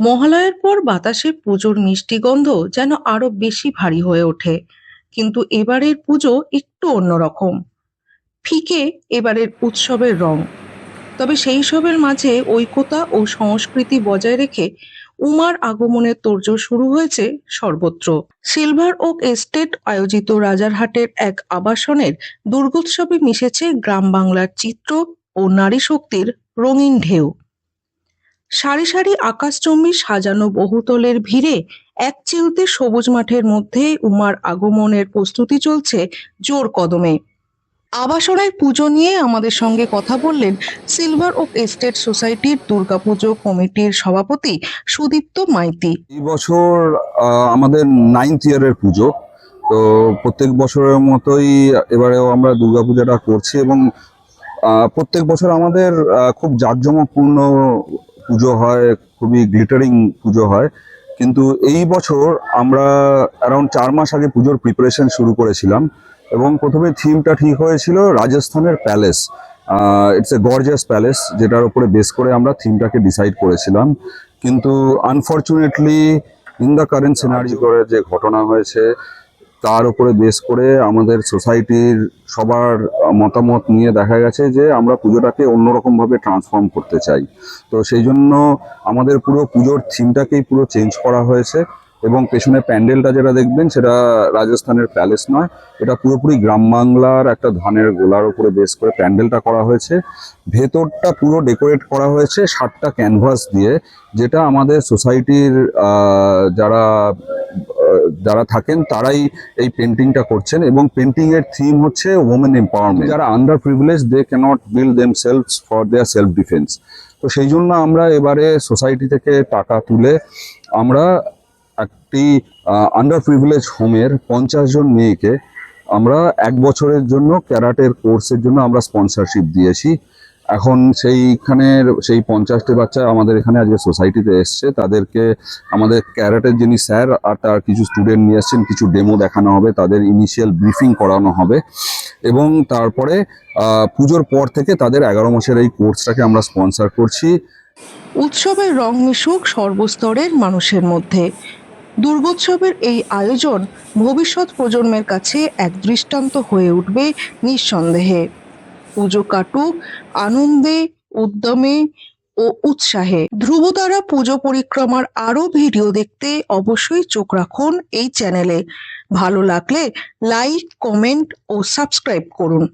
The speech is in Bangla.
মহালয়ের পর বাতাসে পুজোর মিষ্টি গন্ধ যেন আরও বেশি ভারী হয়ে ওঠে। কিন্তু এবারের পুজো একটু অন্যরকম। ফিকে এবারের উৎসবের রং। তবে সেই সবের মাঝে ঐক্যতা ও সংস্কৃতি বজায় রেখে উমার আগমনের তোড়জোড় শুরু হয়েছে সর্বত্র। সিলভার ওক এস্টেট আয়োজিত রাজারহাটের এক আবাসনের দুর্গোৎসবে মিশেছে গ্রাম বাংলার চিত্র ও নারী শক্তির রঙিন ঢেউ। সারি সারি আকাশচম্বী সাজানো বহুতলের ভিড়ে এক চিলতে সবুজ মাঠের মধ্যে উমার আগমনের প্রস্তুতি চলছে জোর কদমে। আবাসনের পুজো নিয়ে আমাদের সঙ্গে কথা বললেন সিলভার ওক এস্টেট সোসাইটির দুর্গাপুজো কমিটির সভাপতি সুদীপ্ত মাইতি। এই বছর আমাদের নাইনথ ইয়ারের পুজো। তো প্রত্যেক বছরের মতোই এবারেও আমরা দুর্গাপূজাটা করছি এবং প্রত্যেক বছর আমাদের খুব জাঁকজমকপূর্ণ পুজো হয়, খুবই গ্লিটারিং পুজো হয়। কিন্তু এই বছর আমরা অ্যারাউন্ড চার মাস আগে পুজোর প্রিপারেশন শুরু করেছিলাম এবং প্রথমে থিমটা ঠিক হয়েছিল রাজস্থানের palace it's a gorgeous palace যেটার উপরে বেস করে আমরা থিমটাকে ডিসাইড করেছিলাম। কিন্তু unfortunately in the current scenery করে যে ঘটনা হয়েছে তার উপরে বেস করে আমাদের সোসাইটির সবার মতামত নিয়ে দেখা গেছে যে আমরা পুজোটাকে অন্যরকম ভাবে ট্রান্সফর্ম করতে চাই। তো সেই জন্য আমাদের পুরো পুজোর থিমটাকেই পুরো চেঞ্জ করা হয়েছে এবং পেছনে প্যান্ডেলটা যেটা দেখবেন সেটা রাজস্থানের প্যালেস নয়, এটা পুরোপুরি গ্রাম বাংলার একটা ধানের গোলার উপরে বেস করে প্যান্ডেলটা করা হয়েছে। ভেতরটা পুরো ডেকোরেট করা হয়েছে ষাটটা ক্যানভাস দিয়ে, যেটা আমাদের সোসাইটির যারা যারা থাকেন তারাই এই পেন্টিংটা করছেন এবং পেন্টিং এর থিম হচ্ছে ওমেন এম্পাওয়ারমেন্ট যারা under privilege they can't build them self for their self defence তো সেই জন্য আমরা এবারে সোসাইটি থেকে টাকা তুলে আমরা একটি আন্ডার প্রিভিলেজ হোমের পঞ্চাশ জন মেয়েকে আমরা এক বছরের জন্য ক্যারাটের কোর্সের জন্য আমরা স্পন্সরশিপ দিয়েছি। এখন সেইখানের, সেই পঞ্চাশটি বাচ্চা আমাদের এখানে আজকে সোসাইটিতে এসছে। তাদেরকে আমাদের ক্যারাটের যিনি স্যার আর তার কিছু স্টুডেন্ট নিয়ে এসছেন, কিছু ডেমো দেখানো হবে, তাদের ইনিশিয়াল ব্রিফিং করানো হবে এবং তারপরে পুজোর পর থেকে তাদের এগারো মাসের এই কোর্সটাকে আমরা স্পন্সার করছি। উৎসবের রং মিশুক সর্বস্তরের মানুষের মধ্যে। দুর্গোৎসবের এই আয়োজন ভবিষ্যৎ প্রজন্মের কাছে এক দৃষ্টান্ত হয়ে উঠবে নিঃসন্দেহে। পুজো কাটুক, আনন্দে, উদ্যমে ও উৎসাহে। ধ্রুব ধ্রুবতারা পুজো পরিক্রমার আরও ভিডিও দেখতে অবশ্যই চোখ রাখুন এই চ্যানেলে। ভালো লাগলে লাইক, কমেন্ট ও সাবস্ক্রাইব করুন।